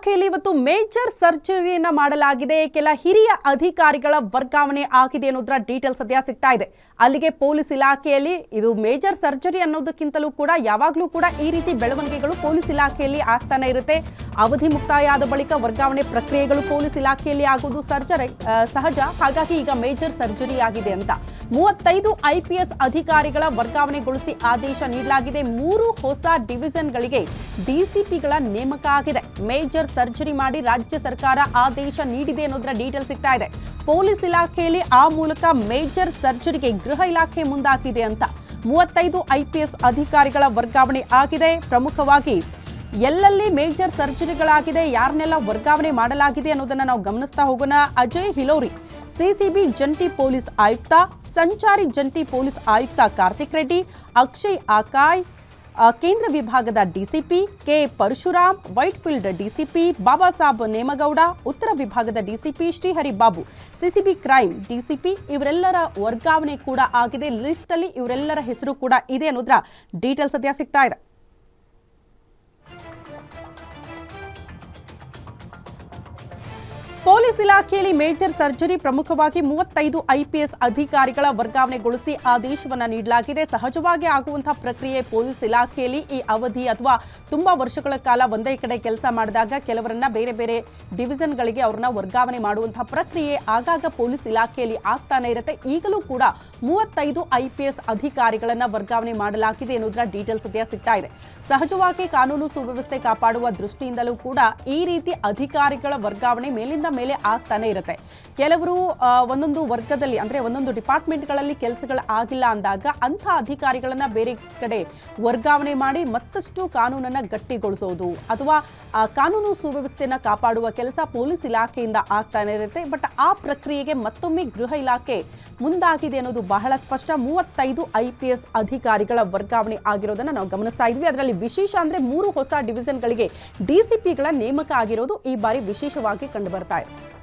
ಇಲಾಖೆಯಲ್ಲಿ ಇವತ್ತು ಮೇಜರ್ ಸರ್ಜರಿಯನ್ನ ಮಾಡಲಾಗಿದೆ. ಕೆಲ ಹಿರಿಯ ಅಧಿಕಾರಿಗಳ ವರ್ಗಾವಣೆ ಆಗಿದೆ ಅನ್ನೋದರ ಡೀಟೇಲ್ ಸದ್ಯ ಸಿಗ್ತಾ ಇದೆ. ಅಲ್ಲಿಗೆ ಪೊಲೀಸ್ ಇಲಾಖೆಯಲ್ಲಿ ಇದು ಮೇಜರ್ ಸರ್ಜರಿ ಅನ್ನೋದಕ್ಕಿಂತಲೂ ಕೂಡ ಯಾವಾಗಲೂ ಕೂಡ ಈ ರೀತಿ ಬೆಳವಣಿಗೆಗಳು ಪೊಲೀಸ್ ಇಲಾಖೆಯಲ್ಲಿ ಆಗ್ತಾನೆ ಇರುತ್ತೆ. ಅವಧಿ ಮುಕ್ತಾಯಾದ ಬಳಿಕ ವರ್ಗಾವಣೆ ಪ್ರಕ್ರಿಯೆಗಳು ಪೊಲೀಸ್ ಇಲಾಖೆಯಲ್ಲಿ ಆಗುವುದು ಸರ್ಜರಿ ಸಹಜ. ಹಾಗಾಗಿ ಈಗ ಮೇಜರ್ ಸರ್ಜರಿ ಆಗಿದೆ ಅಂತ. ಮೂವತ್ತೈದು ಐಪಿಎಸ್ ಅಧಿಕಾರಿಗಳ ವರ್ಗಾವಣೆಗೊಳಿಸಿ ಆದೇಶ ನೀಡಲಾಗಿದೆ. ಮೂರು ಹೊಸ ಡಿವಿಷನ್ಗಳಿಗೆ ಡಿಸಿಪಿಗಳ ನೇಮಕ ಆಗಿದೆ. ಮೇಜರ್ ಸರ್ಜರಿ ಮಾಡಿ ರಾಜ್ಯ ಸರ್ಕಾರ ಆದೇಶ ನೀಡಿದೆ ಅನ್ನೋದರ ಡೀಟೇಲ್ ಸಿಗ್ತಾ ಇದೆ. ಪೊಲೀಸ್ ಇಲಾಖೆಯಲ್ಲಿ ಆ ಮೂಲಕ ಮೇಜರ್ ಸರ್ಜರಿಗೆ ಗೃಹ ಇಲಾಖೆ ಮುಂದಾಗಿದೆ ಅಂತ. ಮೂವತ್ತೈದು ಐಪಿಎಸ್ ಅಧಿಕಾರಿಗಳ ವರ್ಗಾವಣೆ ಆಗಿದೆ. ಪ್ರಮುಖವಾಗಿ ಎಲ್ಲೆಲ್ಲಿ ಮೇಜರ್ ಸರ್ಜರಿಗಳಾಗಿದೆ ಯಾರನ್ನೆಲ್ಲ ವರ್ಗಾವಣೆ ಮಾಡಲಾಗಿದೆ ಅನ್ನೋದನ್ನ ನಾವು ಗಮನಿಸ್ತಾ ಹೋಗೋಣ. ಅಜಯ್ ಹಿಲೋರಿ, ಸಿಸಿಬಿ ಜಂಟಿ ಪೊಲೀಸ್ ಆಯುಕ್ತ, ಸಂಚಾರಿ ಜಂಟಿ ಪೊಲೀಸ್ ಆಯುಕ್ತ ಕಾರ್ತಿಕ್ ರೆಡ್ಡಿ, ಅಕ್ಷಯ್ ಆಕಾಯ್ ಕೇಂದ್ರ ವಿಭಾಗದ DCP K Parashuram, Whitefield DCP Baba Sab Nemagowda, ಉತ್ತರ ವಿಭಾಗದ DCP Srihari Babu, CCB crime DCP ಇವರೆಲ್ಲರ ವರ್ಗಾವಣೆ ಕೂಡ ಆಗಿದೆ ಲಿಸ್ಟ್ ಅಲ್ಲಿ ಇವರೆಲ್ಲರ ಹೆಸರು ಕೂಡ ಇದೆ ಅನ್ನೋದ್ರ ಡೀಟೇಲ್ಸ್ ಸದ್ಯ ಸಿಗ್ತಾ ಇದೆ. ಪೊಲೀಸ್ ಇಲಾಖೆಯಲ್ಲಿ ಮೇಜರ್ ಸರ್ಜರಿ ಪ್ರಮುಖವಾಗಿ ಮೂವತ್ತೈದು ಐಪಿಎಸ್ ಅಧಿಕಾರಿಗಳ ವರ್ಗಾವಣೆಗೊಳಿಸಿ ಆದೇಶವನ್ನ ನೀಡಲಾಗಿದೆ. ಸಹಜವಾಗಿ ಆಗುವಂತಹ ಪ್ರಕ್ರಿಯೆ ಪೊಲೀಸ್ ಇಲಾಖೆಯಲ್ಲಿ ಈ ಅವಧಿ ಅಥವಾ ತುಂಬಾ ವರ್ಷಗಳ ಕಾಲ ಒಂದೇ ಕಡೆ ಕೆಲಸ ಮಾಡಿದಾಗ ಕೆಲವರನ್ನ ಬೇರೆ ಬೇರೆ ಡಿವಿಷನ್ಗಳಿಗೆ ಅವರನ್ನ ವರ್ಗಾವಣೆ ಮಾಡುವಂತಹ ಪ್ರಕ್ರಿಯೆ ಆಗಾಗ ಪೊಲೀಸ್ ಇಲಾಖೆಯಲ್ಲಿ ಆಗ್ತಾನೆ ಇರುತ್ತೆ. ಈಗಲೂ ಕೂಡ ಮೂವತ್ತೈದು ಐಪಿಎಸ್ ಅಧಿಕಾರಿಗಳನ್ನ ವರ್ಗಾವಣೆ ಮಾಡಲಾಗಿದೆ ಎನ್ನುವುದರ ಡೀಟೇಲ್ಸ್ ಸದ್ಯ ಸಿಗ್ತಾ ಇದೆ. ಸಹಜವಾಗಿ ಕಾನೂನು ಸುವ್ಯವಸ್ಥೆ ಕಾಪಾಡುವ ದೃಷ್ಟಿಯಿಂದಲೂ ಕೂಡ ಈ ರೀತಿ ಅಧಿಕಾರಿಗಳ ವರ್ಗಾವಣೆ ಮೇಲಿಂದ ಮೇಲೆ ಆಗ್ತಾನೆ ಇರುತ್ತೆ. ಕೆಲವರು ಒಂದೊಂದು ವರ್ಗದಲ್ಲಿ, ಅಂದ್ರೆ ಒಂದೊಂದು ಡಿಪಾರ್ಟ್ಮೆಂಟ್ಗಳಲ್ಲಿ ಕೆಲಸಗಳು ಆಗಿಲ್ಲ ಅಂದಾಗ ಅಂಥ ಅಧಿಕಾರಿಗಳನ್ನ ಬೇರೆ ಕಡೆ ವರ್ಗಾವಣೆ ಮಾಡಿ ಮತ್ತಷ್ಟು ಕಾನೂನನ್ನ ಗಟ್ಟಿಗೊಳಿಸೋದು ಅಥವಾ, ಆ, ಕಾನೂನು ಸುವ್ಯವಸ್ಥೆಯನ್ನ ಕಾಪಾಡುವ ಕೆಲಸ ಪೊಲೀಸ್ ಇಲಾಖೆಯಿಂದ ಆಗ್ತಾನೆ ಇರುತ್ತೆ. ಬಟ್ ಆ ಪ್ರಕ್ರಿಯೆಗೆ ಮತ್ತೊಮ್ಮೆ ಗೃಹ ಇಲಾಖೆ ಮುಂದಾಗಿದೆ ಅನ್ನೋದು ಬಹಳ ಸ್ಪಷ್ಟ. ಮೂವತ್ತೈದು ಐ ಪಿ ಎಸ್ ಅಧಿಕಾರಿಗಳ ವರ್ಗಾವಣೆ ಆಗಿರೋದನ್ನ ನಾವು ಗಮನಿಸ್ತಾ ಇದ್ವಿ. ಅದರಲ್ಲಿ ವಿಶೇಷ ಅಂದ್ರೆ ಮೂರು ಹೊಸ ಡಿವಿಷನ್ಗಳಿಗೆ ಡಿಸಿಪಿಗಳ ನೇಮಕ ಆಗಿರೋದು ಈ ಬಾರಿ ವಿಶೇಷವಾಗಿ ಕಂಡು ಬರ್ತಾ ಇದೆ